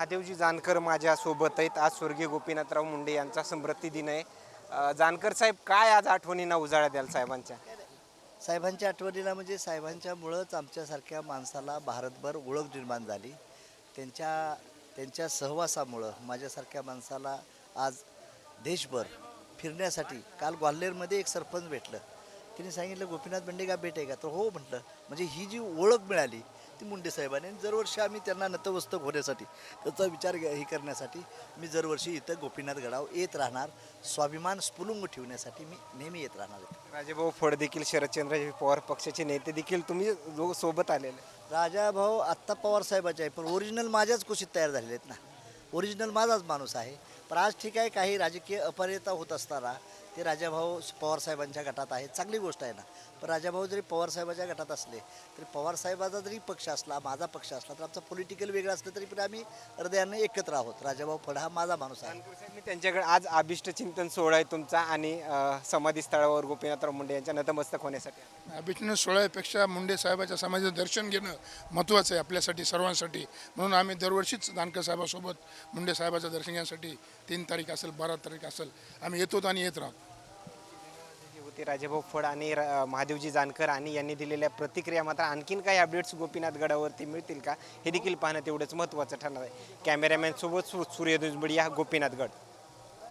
महादेवजी जानकर माझ्यासोबत आहेत. आज स्वर्गीय गोपीनाथराव मुंडे यांचा स्मृती दिन आहे. जानकर साहेब काय आज आठवणींना उजाळा द्याल साहेबांच्या? साहेबांच्या आठवणीला म्हणजे साहेबांच्यामुळंच आमच्यासारख्या माणसाला भारतभर ओळख निर्माण झाली. त्यांच्या त्यांच्या सहवासामुळं माझ्यासारख्या माणसाला आज देशभर फिरण्यासाठी काल ग्वाल्हेरमध्ये एक सरपंच भेटलं. तिने सांगितलं गोपीनाथ बेंडे का भेट आहे का? तर हो म्हटलं. म्हणजे ही जी ओळख मिळाली ती मुंडे साहेबांनी आणि दरवर्षी आम्ही त्यांना नतमस्तक होण्यासाठी त्याचा विचार घ्या- हे करण्यासाठी मी दरवर्षी इथं गोपीनाथ गडाव येत राहणार. स्वाभिमान स्फुलुंग ठेवण्यासाठी मी नेहमी येत राहणार आहे. राजेभाऊ फड देखील शरदचंद्रजी पवार पक्षाचे नेते देखील तुम्ही जो सोबत आलेले. राजा भाऊ आत्ता पवार साहेबाचे आहे पण ओरिजिनल माझ्याच कुशीत तयार झालेले आहेत ना. ओरिजिनल माझाच माणूस आहे. पण आज ठीक आहे काही राजकीय अपरियता होत असताना ते राजाभाऊ पवार साहेबांच्या गटात आहे चांगली गोष्ट आहे ना. पण राजाभाऊ जरी पवार साहेबाच्या गटात असले तरी पवार साहेबाचा जरी पक्ष असला माझा पक्ष असला तर आमचा पॉलिटिकल वेगळा असलं तरी पण आम्ही हृदयाने एकत्र आहोत. राजाभाऊ फड हा माझा माणूस आहे. त्यांच्याकडे आज अभिष्ट चिंतन सोहळा आहे तुमचा आणि समाधी स्थळावर गोपीनाथराव मुंडे यांच्या नतमस्तक होण्यासाठी. अभिनव सोहळ्यापेक्षा मुंडे साहेबाच्या समाजाचं दर्शन घेणं महत्त्वाचं आहे आपल्यासाठी सर्वांसाठी. म्हणून आम्ही दरवर्षीच जानकर साहेबासोबत मुंडे साहेबाचं दर्शन घेण्यासाठी तीन तारीख असेल बारा तारीख असेल आम्ही येतो आणि येत राहतो. होते राजेभाऊ फड आणि महादेवजी जानकर आणि यांनी दिलेल्या प्रतिक्रिया मात्र आणखीन काही अपडेट्स गोपीनाथ गडावरती मिळतील का हे देखील पाहणं तेवढंच महत्त्वाचं ठरणार आहे. कॅमेरामॅन सोबत सु- सूर्य दुजबडिया गोपीनाथ गड.